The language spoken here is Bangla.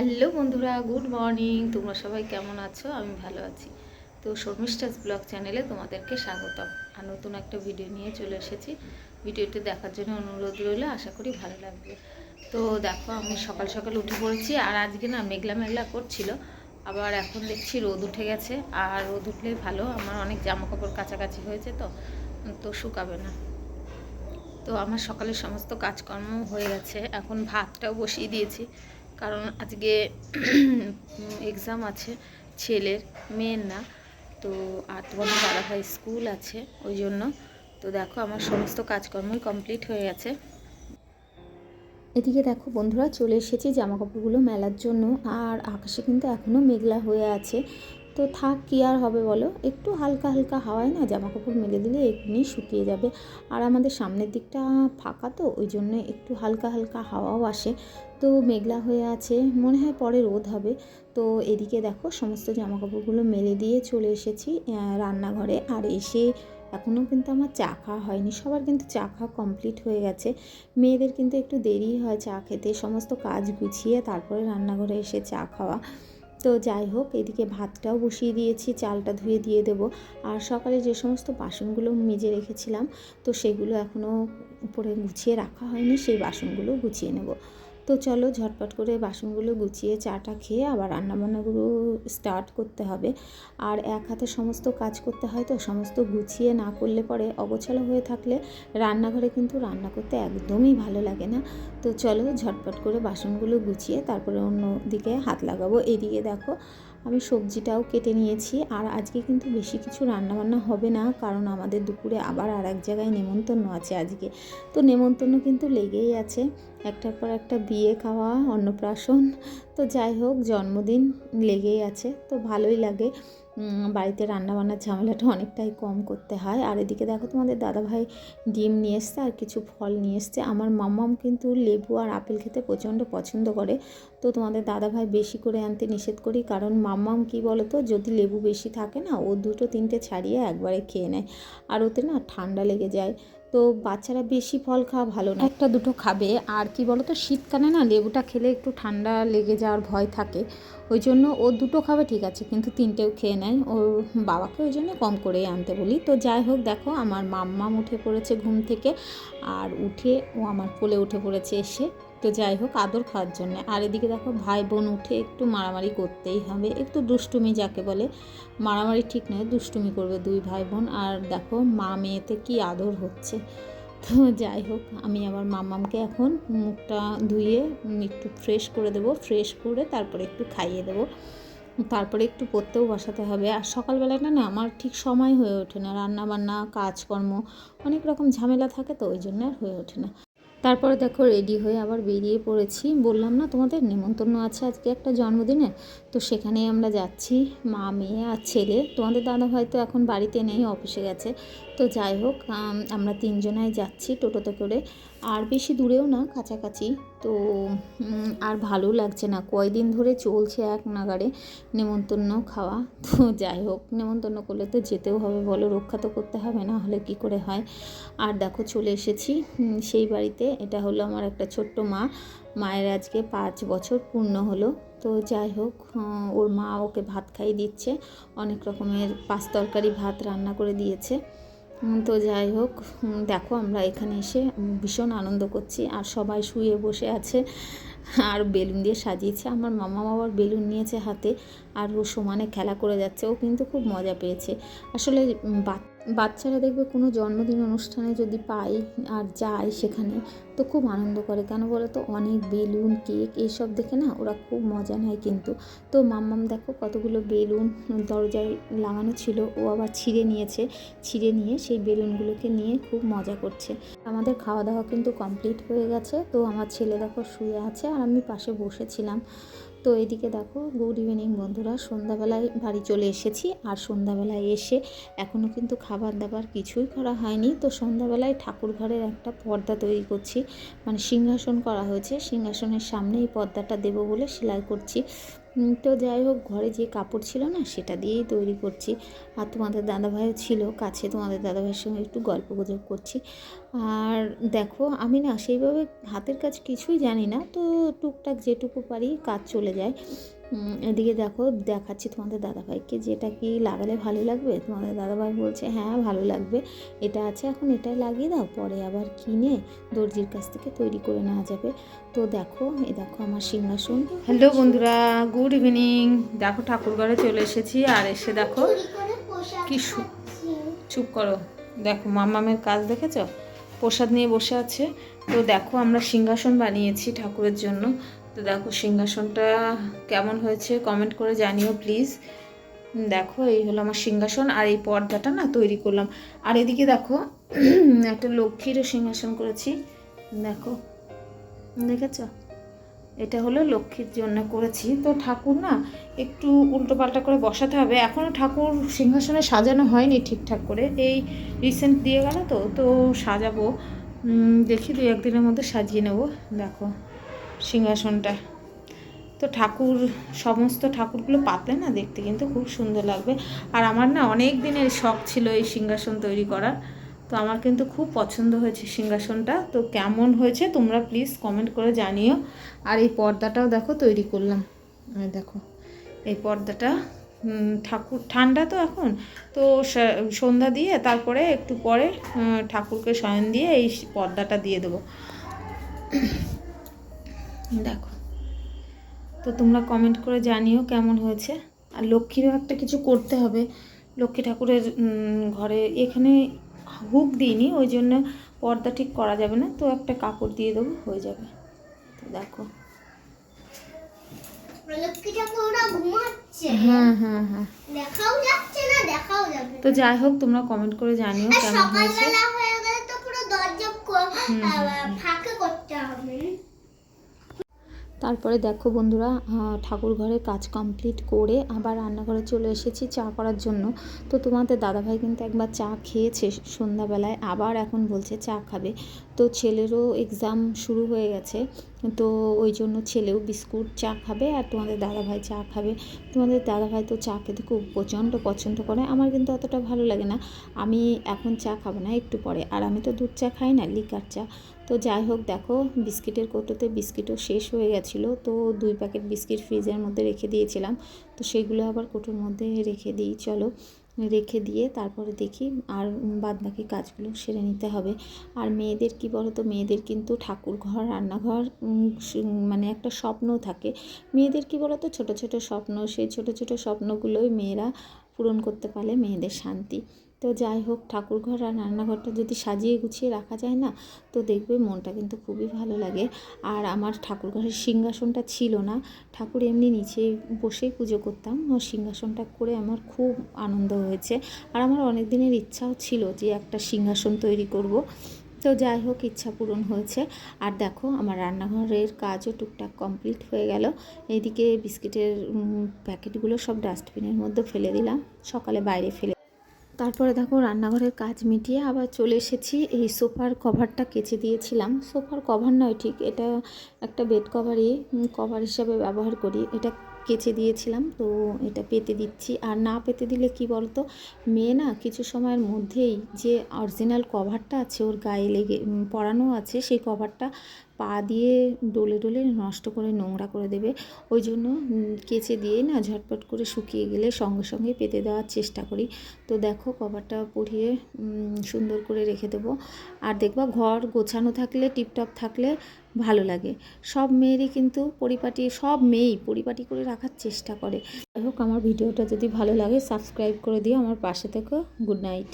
হ্যালো বন্ধুরা, গুড মর্নিং। তোমরা সবাই কেমন আছো? আমি ভালো আছি। তো শর্মিষ্ঠাস ব্লগ চ্যানেলে তোমাদেরকে স্বাগতম। আর নতুন একটা ভিডিও নিয়ে চলে এসেছি। ভিডিওটি দেখার জন্য অনুরোধ রইল, আশা করি ভালো লাগবে। তো দেখো, আমি সকাল সকাল উঠে পড়েছি, আর আজকে না মেঘলা মেঘলা করছিল। আবার এখন দেখছি রোদ উঠে গেছে, আর রোদ উঠলেই ভালো। আমার অনেক জামা কাপড় কাছাকাছি হয়েছে তো তো শুকাবে না। তো আমার সকালের সমস্ত কাজকর্ম হয়ে গেছে। এখন ভাতটাও বসিয়ে দিয়েছি। কারণ আজকে এক্সাম আছে, ছেলের, মেয়ের না। তো আর তোমাদের দাদাভাই স্কুল আছে, ওই জন্য। তো দেখো আমার সমস্ত কাজকর্মই কমপ্লিট হয়ে গেছে। এদিকে দেখো বন্ধুরা, চলে এসেছি জামা কাপড়গুলো মেলার জন্য। আর আকাশে কিন্তু এখনও মেঘলা হয়ে আছে। তো থাক, কী আর হবে বলো? একটু হালকা হালকা হাওয়ায় না জামা কাপড় মেলে দিলে এমনি শুকিয়ে যাবে। আর আমাদের সামনের দিকটা ফাঁকা তো, ওই জন্য একটু হালকা হালকা হাওয়াও আসে। তো মেঘলা হয়ে আছে, মনে হয় পরে রোদ হবে। তো এদিকে দেখো সমস্ত জামা কাপড়গুলো মেলে দিয়ে চলে এসেছি রান্নাঘরে। আর এসে এখনও কিন্তু আমার চা খাওয়া হয়নি, সবার কিন্তু চা খাওয়া কমপ্লিট হয়ে গেছে। মেয়েদের কিন্তু একটু দেরি হয় চা খেতে, সমস্ত কাজ গুছিয়ে তারপরে রান্নাঘরে এসে চা খাওয়া। তো যাই হোক, এদিকে ভাতটাও বসিয়ে দিয়েছি, চালটা ধুয়ে দিয়ে দেবো। আর সকালে যে সমস্ত বাসনগুলো মেজে রেখেছিলাম, তো সেগুলো এখনও উপরে গুছিয়ে রাখা হয়নি, সেই বাসনগুলো গুছিয়ে নেব। তো চলো ঝটপট করে বাসনগুলো গুছিয়ে চাটা খেয়ে আবার রান্নাবান্নাগুলো স্টার্ট করতে হবে। আর এক হাতে সমস্ত কাজ করতে হয় তো, সমস্ত গুছিয়ে না করলে পরে অগোছালো হয়ে থাকলে রান্নাঘরে কিন্তু রান্না করতে একদমই ভালো লাগে না। তো চলো ঝটপট করে বাসনগুলো গুছিয়ে তারপরে অন্য দিকে হাত লাগাবো। এদিকে দেখো আমি সবজিটাও কেটে নিয়েছি। আর আজকে কিন্তু বেশি কিছু রান্নাবান্না হবে না, কারণ আমাদের দুপুরে আবার আর এক জায়গায় নেমন্তন্ন আছে আজকে। তো নেমন্তন্ন কিন্তু লেগেই আছে। একটার পর একটা বিয়ে খাওয়া, অন্নপ্রাশন। তো যাই হোক, জন্মদিন লেগেই আছে। তো ভালোই লাগে। বাড়িতে রান্নাবান্নার ঝামেলাটা অনেকটাই কম করতে হয়। আর এদিকে দেখো তোমাদের দাদাভাই ডিম নিয়ে এসছে আর কিছু ফল নিয়ে এসছে। আমার মাম্মাম কিন্তু লেবু আর আপেল খেতে প্রচণ্ড পছন্দ করে। তো তোমাদের দাদাভাই বেশি করে আনতে নিষেধ করি। কারণ মাম্মাম কি বলো তো যদি লেবু বেশি থাকে না, ও দুটো তিনটে ছাড়িয়ে একবারে খেয়ে নেয়। আর ওতে না ঠান্ডা লেগে যায়। তো বাচ্চারা বেশি ফল খাওয়া ভালো না। একটা দুটো খাবে, আর কি বলো তো শীতকালে না লেবুটা খেলে একটু ঠান্ডা লেগে যাওয়ার ভয় থাকে। ওই জন্য ও দুটো খাবে ঠিক আছে, কিন্তু তিনটেও খেয়ে নেয়। ওর বাবাকে ওই জন্য কম করেই আনতে বলি। তো যাই হোক, দেখো, আমার মাম্মাম উঠে পড়েছে ঘুম থেকে, আর উঠে ও আমার কোলে উঠে পড়েছে এসে। তো যাই হোক, আদর খাওয়ার জন্য। আর এদিকে দেখো ভাই বোন উঠে একটু মারামারি করতেই হবে। একটু দুষ্টুমি যাকে বলে, মারামারি ঠিক নয়, দুষ্টুমি করবে দুই ভাই বোন আর দেখো, মা মেয়েতে কি আদর হচ্ছে। তো যাই হোক, আমি আমার মামামকে এখন মুখটা ধুয়ে একটু ফ্রেশ করে দেবো। ফ্রেশ করে তারপরে একটু খাইয়ে দেবো। তারপরে একটু পড়তেও বসাতে হবে। আর সকালবেলাটা না আমার ঠিক সময় হয়ে ওঠে না। রান্না বান্না কাজকর্ম, অনেক রকম ঝামেলা থাকে তো, ওই জন্য আর হয়ে ওঠে না। তারপরে দেখো রেডি হয়ে আবার বেরিয়ে পড়েছি। বললাম, না, তোমাদের নেমন্তন্ন আছে আজকে একটা জন্মদিনে? তো সেখানেই আমরা যাচ্ছি, মা, মেয়ে আর ছেলে। তোমাদের দাদা হয়তো এখন বাড়িতে নেই, অফিসে গেছে। তো যাই হোক আমরা তিনজনাই যাচ্ছি টোটোতে করে। আর বেশি দূরেও না, কাছাকাছি। তো আর ভালো লাগছে না। কয়দিন ধরে চলছে এক নাগারে নেমন্তন্ন খাওয়া। তো যাই হোক, নেমন্তন্ন করলে তো যেতেও হবে বলো, রক্ষা তো করতে হবে, না হলে কি করে হয়। আর দেখো, চলে এসেছি সেই বাড়িতে। এটা হলো আমার একটা ছোট্ট মা। মায়ের আজকে পাঁচ বছর পূর্ণ হলো। তো যাই হোক ওর মা ওকে ভাত খাইয়ে দিচ্ছে। অনেক রকমের পাঁচ তরকারি ভাত রান্না করে দিয়েছে। তো যাই হোক দেখো আমরা এখানে এসে ভীষণ আনন্দ করছি। আর সবাই শুয়ে বসে আছে। আর বেলুন দিয়ে সাজিয়েছে। আমার মামা বাবার বেলুন নিয়েছে হাতে। আর ও সমানে খেলা করে যাচ্ছে। ও কিন্তু খুব মজা পেয়েছে। আসলে বাচ্চারা দেখবে কোনো জন্মদিন অনুষ্ঠানে যদি পাই আর যায় সেখানে, তো খুব আনন্দ করে। কেন বলো তো অনেক বেলুন, কেক এইসব দেখে না ওরা খুব মজা নেয় কিন্তু। তো মাম্মাম দেখো কতগুলো বেলুন দরজায় লাগানো ছিল, ও আবার ছিঁড়ে নিয়েছে। ছিঁড়ে নিয়ে সেই বেলুনগুলোকে নিয়ে খুব মজা করছে। আমাদের খাওয়া দাওয়া কিন্তু কমপ্লিট হয়ে গেছে, তো আমার ছেলে দেখো শুয়ে আছে আর আমি পাশে বসেছিলাম। তো এদিকে দেখো গুড ইভিনিং বন্ধুরা। সন্ধ্যাবেলায় বাড়ি চলে এসেছি আর সন্ধ্যাবেলায় এসে এখনও কিন্তু খাবার দাবার কিছুই করা হয়নি। তো সন্ধ্যাবেলায় ঠাকুর ঘরের একটা পর্দা তৈরি করছি। মানে সিংহাসন করা হয়েছে। সিংহাসনের সামনে এই পর্দাটা দেবো বলে সেলাই করছি। তো যাই হোক, ঘরে যে কাপড় ছিল না, সেটা দিয়েই তৈরি করছি। আর তোমাদের দাদাভাইও ছিল, কাছে তোমাদের দাদাভাইয়ের সঙ্গে একটু গল্প গুজব করছি। আর দেখো আমি না সেইভাবে হাতের কাজ কিছুই জানি না। তো টুকটাক যেটুকু পারি কাজ চলে যায়। এদিকে দেখো দেখাচ্ছি তোমাদের দাদাভাইকে যেটা কি লাগালে ভালো লাগবে। তোমাদের দাদাভাই বলছে হ্যাঁ ভালো লাগবে। এটা আছে এখন এটাই লাগিয়ে দাও পরে আবার কিনে দর্জির কাছ থেকে তৈরি করে নেওয়া যাবে। তো দেখো এ দেখো আমার সিংহাসন। হ্যালো বন্ধুরা গুড ইভিনিং দেখো ঠাকুরঘরে চলে এসেছি আর এসে দেখো কি চুপ করো। দেখো মামামের কাজ দেখেছ? প্রসাদ নিয়ে বসে আছে। তো দেখো আমরা সিংহাসন বানিয়েছি ঠাকুরের জন্য। তো দেখো সিংহাসনটা কেমন হয়েছে কমেন্ট করে জানিও প্লিজ দেখো এই হলো আমার সিংহাসন আর এই পর্দাটা না তৈরি করলাম। আর এদিকে দেখো, একটা লক্ষ্মীরও সিংহাসন করেছি। দেখো, দেখেছ? এটা হলো লক্ষ্মীর জন্য করেছি। তো ঠাকুর না একটু উল্টো পাল্টা করে বসাতে হবে। এখনও ঠাকুর সিংহাসনে সাজানো হয়নি ঠিকঠাক করে। এই রিসেন্ট দিয়ে গেল তো তো সাজাবো। দেখি দু একদিনের মধ্যে সাজিয়ে নেব। দেখো সিংহাসনটা। তো ঠাকুর, সমস্ত ঠাকুরগুলো পাতলে না দেখতে কিন্তু খুব সুন্দর লাগবে। আর আমার না অনেক দিনের শখ ছিল এই সিংহাসন তৈরি করার। তো আমার কিন্তু খুব পছন্দ হয়েছে সিংহাসনটা। তো কেমন হয়েছে তোমরা প্লিজ কমেন্ট করে জানিও। আর এই পর্দাটাও দেখো তৈরি করলাম। দেখো, এই পর্দাটা ঠাকুর, ঠান্ডা তো এখন। তো সন্ধ্যা দিয়ে, তারপরে একটু পরে ঠাকুরকে শয়ন দিয়ে এই পর্দাটা দিয়ে দেবো। দেখো, তো তোমরা কমেন্ট করে জানিও কেমন হয়েছে। আর লক্ষ্মীরও একটা কিছু করতে হবে। লক্ষ্মী ঠাকুরের ঘরে, এখানে হুক দিইনি ওই জন্য পর্দা ঠিক করা যাবে না তো একটা কাপড় দিয়ে দেবো হয়ে যাবে। তো দেখো। তো যাই হোক তোমরা কমেন্ট করে জানিও কেমন হয়েছে। তারপরে দেখো বন্ধুরা ঠাকুর ঘরের কাজ কমপ্লিট করে আবার রান্নাঘরে চলে এসেছি চা করার জন্য। তো তোমাদের দাদাভাই কিন্তু একবার চা খেয়েছে সন্ধ্যাবেলায়, আবার এখন বলছে চা খাবে। তো ছেলেরও এক্সাম শুরু হয়ে গেছে, তো ওই জন্য ছেলেও বিস্কুট চা খাবে আর তোমাদের দাদাভাই চা খাবে। তোমাদের দাদাভাই তো চা খেতে খুব প্রচণ্ড পছন্দ করে, আমার কিন্তু অতটা ভালো লাগে না। আমি এখন চা খাব না, একটু পরে। আর আমি তো দুধ চা খাই না, লিকার চা। তো যাই হোক, দেখো, বিস্কিটের কৌটোতে বিস্কিটও শেষ হয়ে গেছিল, তো দুই প্যাকেট বিস্কিট ফ্রিজের মধ্যে রেখে দিয়েছিলাম। তো সেগুলো আবার কৌটোর মধ্যে রেখে দিই, চলো। রেখে দিয়ে তারপরে দেখি আর বাদ বাকি কাজগুলো সেরে নিতে হবে। আর মেয়েদের কি বলো তো মেয়েদের কিন্তু ঠাকুর ঘর রান্নাঘর মানে একটা স্বপ্ন থাকে। মেয়েদের কি বলো তো ছোটো ছোটো স্বপ্ন, সেই ছোটো ছোটো স্বপ্নগুলোই মেয়েরা পূরণ করতে পারলে মেয়েদের শান্তি। তো যাই হোক ঠাকুর ঘর আর রান্নাঘরটা যদি সাজিয়ে গুছিয়ে রাখা যায় না, তো দেখবে মনটা কিন্তু খুবই ভালো লাগে। আর আমার ঠাকুর ঘরের সিংহাসনটা ছিল না। ঠাকুর এমনি নিচে বসেই পুজো করতাম। ও সিংহাসনটা করে আমার খুব আনন্দ হয়েছে। আর আমার অনেক দিনের ইচ্ছাও ছিল যে একটা সিংহাসন তৈরি করব। তো যাই হোক, ইচ্ছা পূরণ হয়েছে। আর দেখো, আমার রান্নাঘরের কাজও টুকটাক কমপ্লিট হয়ে গেল। এইদিকে বিস্কিটের প্যাকেটগুলো সব ডাস্টবিনের মধ্যে ফেলে দিলাম। সকালে বাইরে ফেলে তারপরে দেখো রান্নাঘরের কাজ মিটিয়ে আবার চলে এসেছি। এই সোফার কভারটা কেচে দিয়েছিলাম। সোফার কভার নয়, ঠিক এটা একটা বেড কভারই কভার হিসাবে ব্যবহার করি। এটা কেচে দিয়েছিলাম, তো এটা পেতে দিচ্ছি। আর না পেতে দিলে কি বলতো, মেয়ে না কিছু সময়ের মধ্যেই যে অরিজিনাল কভারটা আছে ওর গায়ে লেগে পরানো আছে, সেই কভারটা পা দিয়ে ডলে ডলে নষ্ট করে নোংরা করে দেবে। ওই জন্য কেচে দিয়ে না ঝটপট করে শুকিয়ে গেলে সঙ্গে সঙ্গে পেতে দেওয়ার চেষ্টা করি। তো দেখো কভারটা পরিয়ে সুন্দর করে রেখে দেবো। আর দেখবা ঘর গোছানো থাকলে, টিপটপ থাকলে ভালো লাগে। সব মেয়েরই কিন্তু পরিপাটি, সব মেয়েই পরিপাটি করে রাখার চেষ্টা করে। যাই হোক, আমার ভিডিওটা যদি ভালো লাগে সাবস্ক্রাইব করে দিও। আমার পাশে থেকো। Good night